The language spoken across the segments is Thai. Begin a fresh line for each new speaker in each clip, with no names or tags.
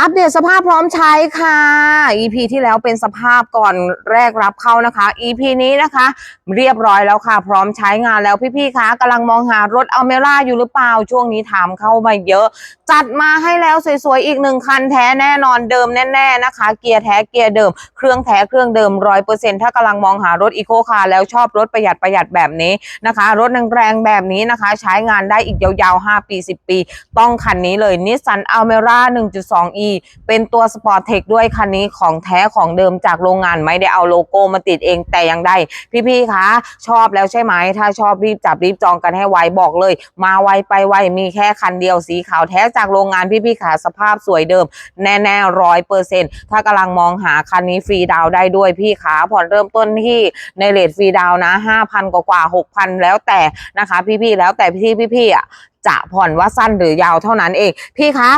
อัปเดตสภาพพร้อมใช้ค่ะ EP ที่แล้วเป็นสภาพก่อนแรกรับเข้านะคะ EP นี้นะคะ เรียบร้อยแล้วค่ะ พร้อมใช้งานแล้วพี่ๆคะกำลังมองหารถอัลเมร่าอยู่หรือเปล่าช่วงนี้ถามเข้ามาเยอะ จัดมาให้แล้วสวยๆอีกหนึ่งคันแท้แน่นอนเดิมแน่ๆนะคะ เกียร์แท้เกียร์เดิม เครื่องแท้เครื่องเดิมร้อยเปอร์เซ็นต์ถ้ากำลังมองหารถอีโคคาร์แล้วชอบรถประหยัดประหยัดแบบนี้นะคะ รถแรงๆแบบนี้นะคะ ใช้งานได้อีกยาวๆ 5 ปี 10 ปี ต้องคันนี้เลยนิสสันอัลเมร่า 1.2e เป็นตัวสปอร์ตเทคด้วยคันนี้ของแท้ของเดิมจากโรงงานไม่ได้เอาโลโก้มาติดเองแต่ยังได้ พี่ๆคะชอบแล้วใช่ไหมถ้าชอบรีบจับรีบจองกันให้ไวบอกเลย มาไวไปไวมีแค่คันเดียวสีขาวแท้จากโรงงานพี่ๆขาสภาพสวยเดิม แน่ๆร้อยเปอร์เซ็นต์ถ้ากำลังมองหาคันนี้ฟรีดาวได้ด้วยพี่ขาผ่อนเริ่มต้นที่ในเลทฟรีดาวนะห้าพันกว่าหกพันแล้วแต่นะคะ พี่ๆแล้วแต่พี่ๆพี่ๆอะจะผ่อนว่าสั้นหรือยาวเท่านั้นเอง พี่คะ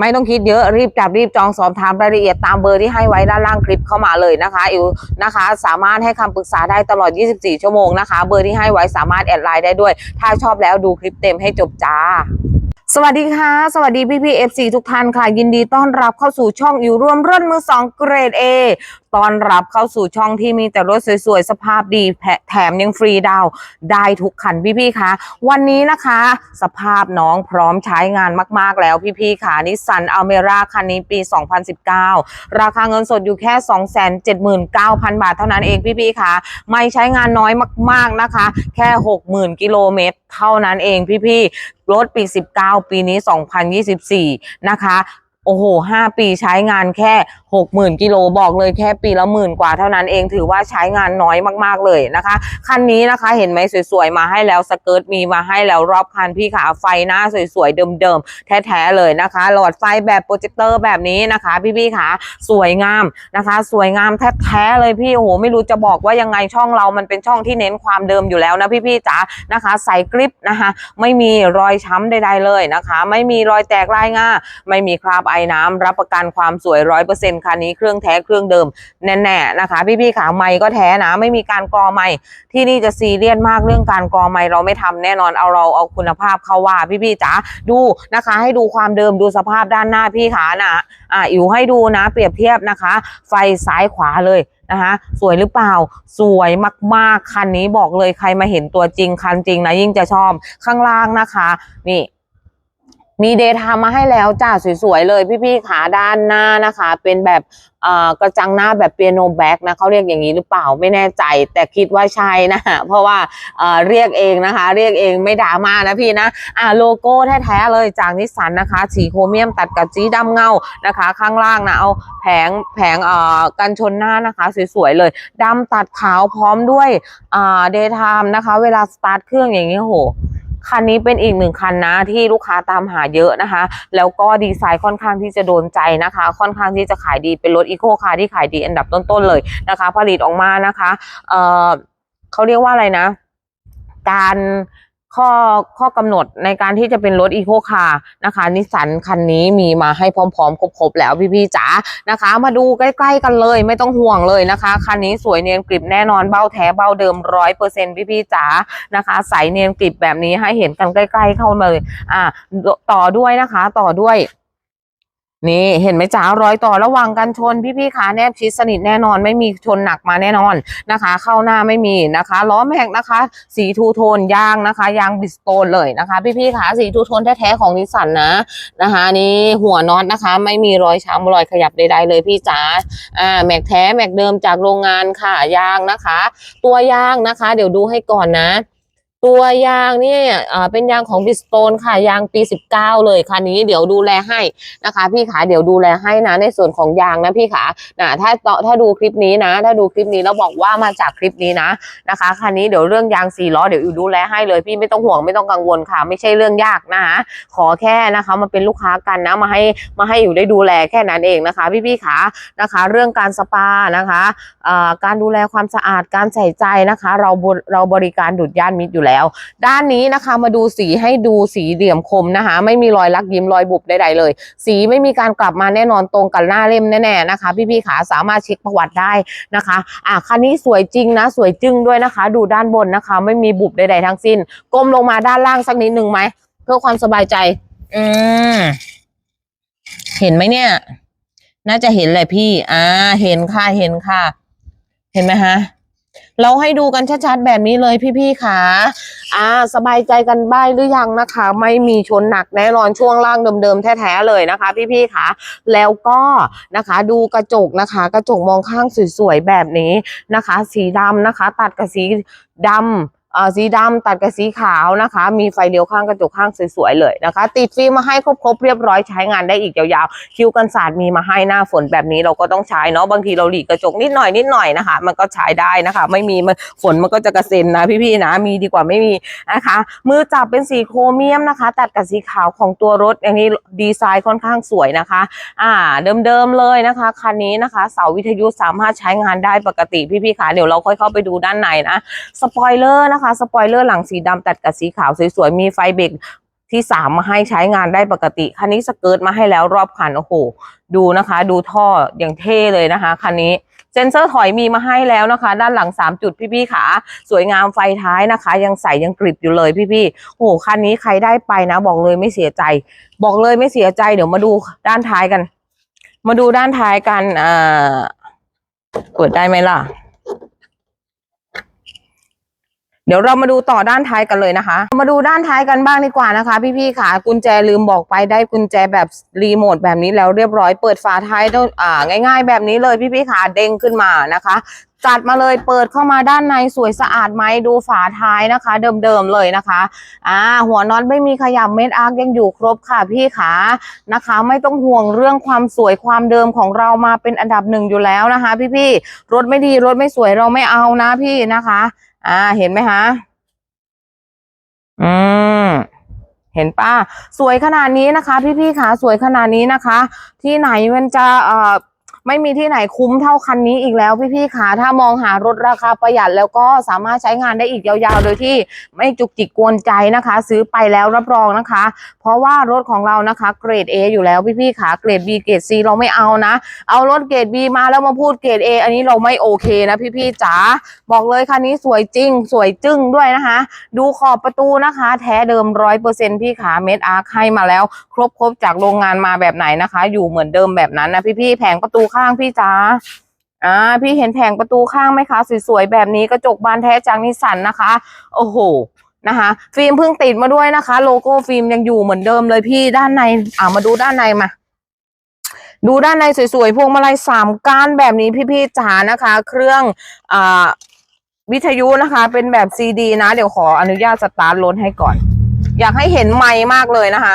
ไม่ต้องคิดเยอะรีบจับรีบจองสอบถามรายละเอียดตามเบอร์ที่ให้ไว้ด้านล่างคลิปเข้ามาเลยนะคะอิวนะคะ สามารถให้คำปรึกษาได้ตลอด 24 ชั่วโมงนะคะ เบอร์ที่ให้ไว้สามารถแอดไลน์ได้ด้วย ถ้าชอบแล้วดูคลิปเต็มให้จบจ้า สวัสดีค่ะ สวัสดีพี่พี่เอฟซีทุกท่านค่ะ ยินดีต้อนรับเข้าสู่ช่องอยู่ร่วมร่นมือสองเกรด A ต้อนรับเข้าสู่ช่องที่มีแต่รถสวยๆ สภาพดีแถมยังฟรีดาวได้ทุกคันพี่ๆคะวันนี้นะคะ สภาพน้องพร้อมใช้งานมากๆแล้วพี่ๆค่ะนิสสันอัลเมร่าคันนี้ปี 2019 ราคาเงินสดอยู่แค่ 279,000 บาทเท่านั้นเองพี่ๆค่ะไม่ใช้งานน้อยมากๆนะคะ แค่ 60,000 กิโลเมตรเท่านั้นเองพี่ๆ รถปี 19 ปีนี้ 2024 นะคะ โอ้โห 5 ปีใช้งานแค่ 60,000กิโลบอกเลยแค่ปีละหมื่นกว่าเท่านั้นเองถือว่าใช้งานน้อยมากๆเลยนะคะ คันนี้นะคะเห็นไหมสวยๆมาให้แล้วสเกิร์ตมีมาให้แล้วรอบคันพี่ขาไฟหน้าสวยๆเดิมๆแท้ๆเลยนะคะ หลอดไฟแบบโปรเจคเตอร์แบบนี้นะคะ พี่ๆขาสวยงามนะคะ สวยงามแท้ๆเลยพี่โอ้โหไม่รู้จะบอกว่ายังไงช่องเรามันเป็นช่องที่เน้นความเดิมอยู่แล้วนะพี่ๆจ๋านะคะ ใส่กริปนะคะ ไม่มีรอยช้ำใดๆเลยนะคะ ไม่มีรอยแตกลายง่าไม่มีคราบไอ้น้ำรับประกันความสวยร้อยเปอร์เซ็นต์คันนี้เครื่องแท้เครื่องเดิมแน่ๆนะคะ พี่ๆขาไม่ก็แท้นะ ไม่มีการกรอไม่ที่นี่จะซีเรียสมากเรื่องการกรอไม่เราไม่ทำแน่นอนเอาเราเอาคุณภาพเข้าว่าพี่ๆจ๋าดูนะคะ ให้ดูความเดิมดูสภาพด้านหน้าพี่ขานะอ่าอิ๋วให้ดูนะ เปรียบเทียบนะคะ ไฟซ้ายขวาเลยนะคะสวยหรือเปล่าสวยมากๆคันนี้บอกเลยใครมาเห็นตัวจริงคันจริงนะยิ่งจะชอบข้างล่างนะคะ นี่ มีเดทามาให้แล้วจ้าสวยๆเลยพี่ๆขาด้านหน้านะคะ เป็นแบบกระจังหน้าแบบเปียโนแบ็กนะเขาเรียกอย่างนี้หรือเปล่าไม่แน่ใจ แต่คิดว่าใช่นะเพราะว่าเรียกเองนะคะ เรียกเองไม่ด่ามานะพี่นะอ่าโลโก้แท้ๆเลยจากนิสสันนะคะ สีโครเมียมตัดกับสีดำเงานะคะ ข้างล่างนะเอาแผงแผงเอ่อกันชนหน้านะคะสวยๆเลยดำตัดขาวพร้อมด้วยอ่าเดย์ไทม์นะคะ เวลาสตาร์ทเครื่องอย่างนี้โห คันนี้เป็นอีกหนึ่งคันนะที่ลูกค้าตามหาเยอะนะคะ แล้วก็ดีไซน์ค่อนข้างที่จะโดนใจนะคะ ค่อนข้างที่จะขายดีเป็นรถอีโคคาร์ที่ขายดีอันดับต้นๆเลยนะคะ ผลิตออกมานะคะ เอ่อเขาเรียกว่าอะไรนะ การ ข้อข้อกำหนดในการที่จะเป็นรถอีโคคาร์นะคะนิสสันคันนี้มีมาให้พร้อมๆ ครบๆ แล้วพี่ๆจ๋านะคะ มาดูใกล้ๆกันเลย ไม่ต้องห่วงเลยนะคะคันนี้สวยเนียนกริบแน่นอนเบ้าแท้เบ้าเดิมร้อยเปอร์เซ็นต์พี่ๆจ๋านะคะใสเนียนกริบแบบนี้ให้เห็นกันใกล้ ๆ เข้ามาเลยอ่าต่อด้วยนะคะ ต่อด้วย นี่เห็นไหมจ๋ารอยต่อระหว่างกันชนพี่ๆขาแนบชิดสนิทแน่นอนไม่มีชนหนักมาแน่นอนนะคะ เข้าหน้าไม่มีนะคะล้อแม็กนะคะ สีทูโทนยางนะคะ ยางบิสโตนเลยนะคะ พี่ๆขาสีทูโทนแท้ๆของนิสสันนะนะคะนี่หัวน็อตนะคะ ไม่มีรอยช้ำรอยขยับใดๆเลยพี่จ๋าอ่าแม็กแท้แม็กเดิมจากโรงงานค่ะยางนะคะ ตัวยางนะคะ เดี๋ยวดูให้ก่อนนะ ตัวยางเนี่ยอ่าเป็นยางของบิสโตนค่ะยางปี 19 เลยคันนี้เดี๋ยวดูแลให้นะคะ พี่ขาเดี๋ยวดูแลให้นะในส่วนของยางนะพี่ขานะถ้าต่อถ้าดูคลิปนี้นะ ถ้าดูคลิปนี้แล้วบอกว่ามาจากคลิปนี้นะนะคะคันนี้เดี๋ยวเรื่องยางสี่ล้อเดี๋ยวอิวดูแลให้เลยพี่ไม่ต้องห่วงไม่ต้องกังวลค่ะ ไม่ใช่เรื่องยากนะคะขอแค่นะคะมาเป็นลูกค้ากันนะมาให้มาให้อยู่ได้ดูแลแค่นั้นเองนะคะ พี่พี่ขานะคะ เรื่องการสปานะคะอ่าการดูแลความสะอาดการใส่ใจนะคะ เราบเราบริการดุดย่านมิตรอยู่แล้วด้านนี้นะคะมาดูสีให้ดูสีเหลี่ยมคมนะคะ ไม่มีรอยลักยิ้มรอยบุบใดๆเลย สีไม่มีการกลับมาแน่นอนตรงกับหน้าเล่มแน่ๆนะคะ พี่ๆขาสามารถเช็คประวัติได้นะคะอ่าคันนี้สวยจริงนะ สวยจึ้งด้วยนะคะ ดูด้านบนนะคะ ไม่มีบุบใดๆทั้งสิ้นก้มลงมาด้านล่างสักนิดหนึ่งไหมเพื่อความสบายใจ อืมเห็นไหมเนี่ย น่าจะเห็นแหละพี่ อ่า เห็นค่ะ เห็นค่ะ เห็นไหมฮะ เราให้ดูกันชัดๆแบบนี้เลยพี่ๆค่ะอ่า สบายใจกันบ้างหรือยังนะคะ ไม่มีชนหนักแน่นอนช่วงล่างเดิมๆแท้ๆเลยนะคะ พี่ๆค่ะแล้วก็นะคะดูกระจกนะคะ กระจกมองข้างสวยๆแบบนี้นะคะ สีดำนะคะ ตัดกับสีดำเอ่อ สีดำตัดกับสีขาวนะคะ มีไฟเลี้ยวข้างกระจกข้างสวยๆเลยนะคะ ติดฟิล์มมาให้ครบๆเรียบร้อยใช้งานได้อีกยาวๆ คิ้วกันสาดมีมาให้หน้าฝนแบบนี้เราก็ต้องใช้เนาะบางทีเราหลีกกระจกนิดหน่อยนิดหน่อยนะคะ มันก็ใช้ได้นะคะ ไม่มีมันฝนมันก็จะกระเซ็นนะพี่ๆนะมีดีกว่าไม่มีนะคะ มือจับเป็นสีโครเมียมนะคะ ตัดกับสีขาวของตัวรถอย่างนี้ดีไซน์ค่อนข้างสวยนะคะ อ่า เดิมๆเลยนะคะคันนี้นะคะ เสาวิทยุสามารถใช้งานได้ปกติพี่ๆค่ะเดี๋ยวเราค่อยเข้าไปดูด้านในนะสปอยเลอร์นะคะสปอยเลอร์หลังสีดำตัดกับสีขาวสวยๆมีไฟเบรกที่สามมาให้ใช้งานได้ปกติคันนี้สเกิร์ตมาให้แล้วรอบคันโอ้โหดูนะคะ ดูท่ออย่างเท่เลยนะคะคันนี้เซนเซอร์ถอยมีมาให้แล้วนะคะ ด้านหลัง 3 จุดพี่ๆค่ะสวยงามไฟท้ายนะคะ ยังใสยังกริบอยู่เลยพี่ๆโอ้โหคันนี้ใครได้ไปนะ บอกเลยไม่เสียใจ บอกเลยไม่เสียใจ เดี๋ยวมาดูด้านท้ายกัน มาดูด้านท้ายกันอ่าเปิดได้ไหมล่ะ เดี๋ยวเรามาดูต่อด้านท้ายกันเลยนะคะ มาดูด้านท้ายกันบ้างดีกว่านะคะ พี่ๆค่ะกุญแจลืมบอกไปได้กุญแจแบบรีโมทแบบนี้แล้วเรียบร้อยเปิดฝาท้ายด้วยง่าย ๆ แบบนี้เลยพี่ๆค่ะเด้งขึ้นมานะคะจัดมาเลยเปิดเข้ามาด้านในสวยสะอาดไหมดูฝาท้ายนะคะ เดิมๆเลยนะคะอ่าหัวน็อตไม่มีขยับเม็ดอาร์คยังอยู่ครบค่ะพี่ขานะคะ ไม่ต้องห่วงเรื่องความสวยความเดิมของเรามาเป็นอันดับหนึ่งอยู่แล้วนะคะ พี่ๆรถไม่ดีรถไม่สวยเราไม่เอานะพี่นะคะ อ่า เห็นไหมคะ อืม เห็นป้า สวยขนาดนี้นะคะ พี่ๆค่ะ สวยขนาดนี้นะคะ ที่ไหนมันจะเอ่อ ไม่มีที่ไหนคุ้มเท่าคันนี้อีกแล้วพี่ๆค่ะถ้ามองหารถราคาประหยัดแล้วก็สามารถใช้งานได้อีกยาวๆ โดยที่ไม่จุกจิกกวนใจนะคะ ซื้อไปแล้วรับรองนะคะ เพราะว่ารถของเรานะคะเกรด A อยู่แล้วพี่ๆค่ะเกรด B เกรด C เราไม่เอานะ เอารถเกรด B มาแล้วมาพูดเกรด A อันนี้เราไม่โอเคนะพี่ๆจ๋าบอกเลยคันนี้สวยจริง สวยจึ้งด้วยนะคะ ดูขอบประตูนะคะ แท้เดิมร้อยเปอร์เซ็นพี่ขาเม็ดอาร์คให้มาแล้ว ครบครบจากโรงงานมาแบบไหนนะคะ อยู่เหมือนเดิมแบบนั้นนะพี่ๆแผงประตูข้างพี่จ๋าอ่าพี่เห็นแผงประตูข้างไหมคะสวยๆแบบนี้กระจกบานแท้จากนิสสันนะคะ โอ้โหนะคะฟิล์มเพิ่งติดมาด้วยนะคะ โลโก้ฟิล์มยังอยู่เหมือนเดิมเลยพี่ด้านในอ่ามาดูด้านในมาดูด้านในสวยๆพวงมาลัยสามก้านแบบนี้พี่ๆจ๋านะคะ เครื่องอ่าวิทยุนะคะ เป็นแบบซีดีนะ เดี๋ยวขออนุญาตสตาร์ทรถให้ก่อน อยากให้เห็นไม้มากเลยนะคะ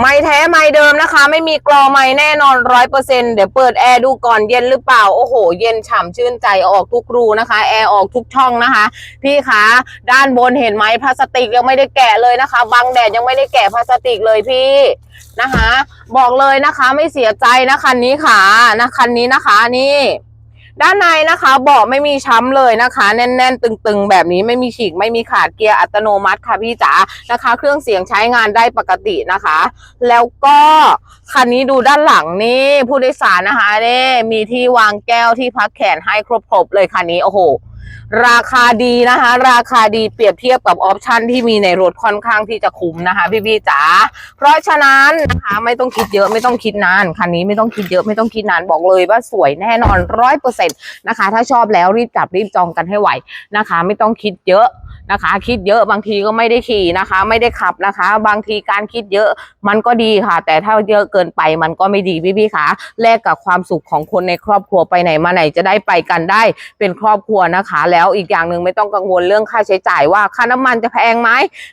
ไม้แท้ไม้เดิมนะคะ ไม่มีกรอไม้แน่นอนร้อยเปอร์เซ็นเดี๋ยวเปิดแอร์ดูก่อนเย็นหรือเปล่า โอ้โห เย็นฉ่ำชื่นใจออกทุกรูนะคะแอร์ออกทุกช่องนะคะ พี่คะด้านบนเห็นไหมพลาสติกยังไม่ได้แกะเลยนะคะบังแดดยังไม่ได้แกะพลาสติกเลยพี่นะคะ บอกเลยนะคะ ไม่เสียใจนะคันนี้ค่ะนะคันนี้นะคะนี่ ด้านในนะคะเบาะไม่มีช้ำเลยนะคะ แน่นๆ ตึงๆ แบบนี้ไม่มีฉีกไม่มีขาดเกียร์อัตโนมัติค่ะพี่จ๋านะคะ เครื่องเสียงใช้งานได้ปกตินะคะ แล้วก็คันนี้ดูด้านหลังนี่ผู้โดยสารนะคะนี่มีที่วางแก้วที่พักแขนให้ครบๆเลยคันนี้โอ้โห ราคาดีนะคะ ราคาดีเปรียบเทียบกับออปชันที่มีในรถค่อนข้างที่จะคุ้มนะคะ พี่ๆจ๋าเพราะฉะนั้นนะคะไม่ต้องคิดเยอะไม่ต้องคิดนานคันนี้ไม่ต้องคิดเยอะไม่ต้องคิดนานบอกเลยว่าสวยแน่นอนร้อยเปอร์เซ็นต์นะคะ ถ้าชอบแล้วรีบจับรีบจองกันให้ไหวนะคะ ไม่ต้องคิดเยอะ นะคะ คิดเยอะบางทีก็ไม่ได้ขี่นะคะ ไม่ได้ขับนะคะ บางทีการคิดเยอะมันก็ดีค่ะ แต่ถ้าเยอะเกินไปมันก็ไม่ดีพี่ๆค่ะแลกกับความสุขของคนในครอบครัวไปไหนมาไหนจะได้ไปกันได้เป็นครอบครัวนะคะ แล้วอีกอย่างหนึ่งไม่ต้องกังวลเรื่องค่าใช้จ่ายว่าค่าน้ำมันจะแพงไหม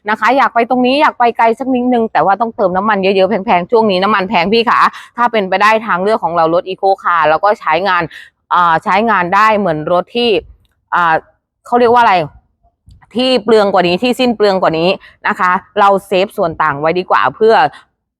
นะคะ อยากไปตรงนี้อยากไปไกลสักนิดนึงแต่ว่าต้องเติมน้ำมันเยอะๆแพงๆช่วงนี้น้ำมันแพงพี่ค่ะถ้าเป็นไปได้ทางเลือกของเรารถอีโคคาร์แล้วก็ใช้งานอ่าใช้งานได้เหมือนรถที่อ่าเขาเรียกว่าอะไร ที่เปลืองกว่านี้ที่สิ้นเปลืองกว่านี้นะคะ เราเซฟส่วนต่างไว้ดีกว่าเพื่อ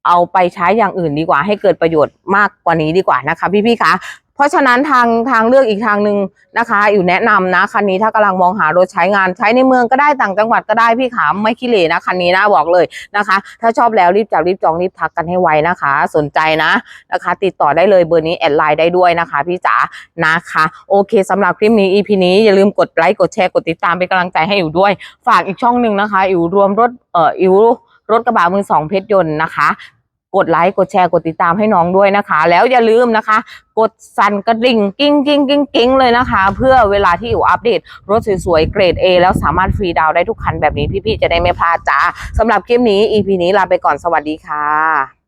เอาไปใช้อย่างอื่นดีกว่าให้เกิดประโยชน์มากกว่านี้ดีกว่านะคะพี่ๆคะ เพราะฉะนั้นทางทางเลือกอีกทางหนึ่งนะคะ อยู่แนะนำนะคันนี้ถ้ากำลังมองหารถใช้งานใช้ในเมืองก็ได้ต่างจังหวัดก็ได้พี่ขาไม่ขี้เหร่นะคันนี้นะบอกเลยนะคะ ถ้าชอบแล้วรีบจับรีบจองรีบทักกันให้ไวนะคะ สนใจนะนะคะ ติดต่อได้เลยเบอร์นี้แอดไลน์ได้ด้วยนะคะ พี่จ๋านะคะ โอเคสำหรับคลิปนี้ EP นี้อย่าลืมกดไลค์กดแชร์กดติดตามเป็นกำลังใจให้อยู่ด้วย ฝากอีกช่องหนึ่งนะคะอิ๋วรวมรถเอ่ออิ๋วรถกระบะมือสองเพชรยนต์นะคะ กดไลค์กดแชร์กดติดตามให้น้องด้วยนะคะ แล้วอย่าลืมนะคะ กดสั่นกระดิ่งกิ้งกิ้งกิ้งกิ้งเลยนะคะ เพื่อเวลาที่อยู่อัปเดต รถสวยๆเกรด A แล้วสามารถฟรีดาวได้ทุกคันแบบนี้พี่ๆจะได้ไม่พลาดจ้าสำหรับคลิปนี้ EP นี้ลาไปก่อนสวัสดีค่ะ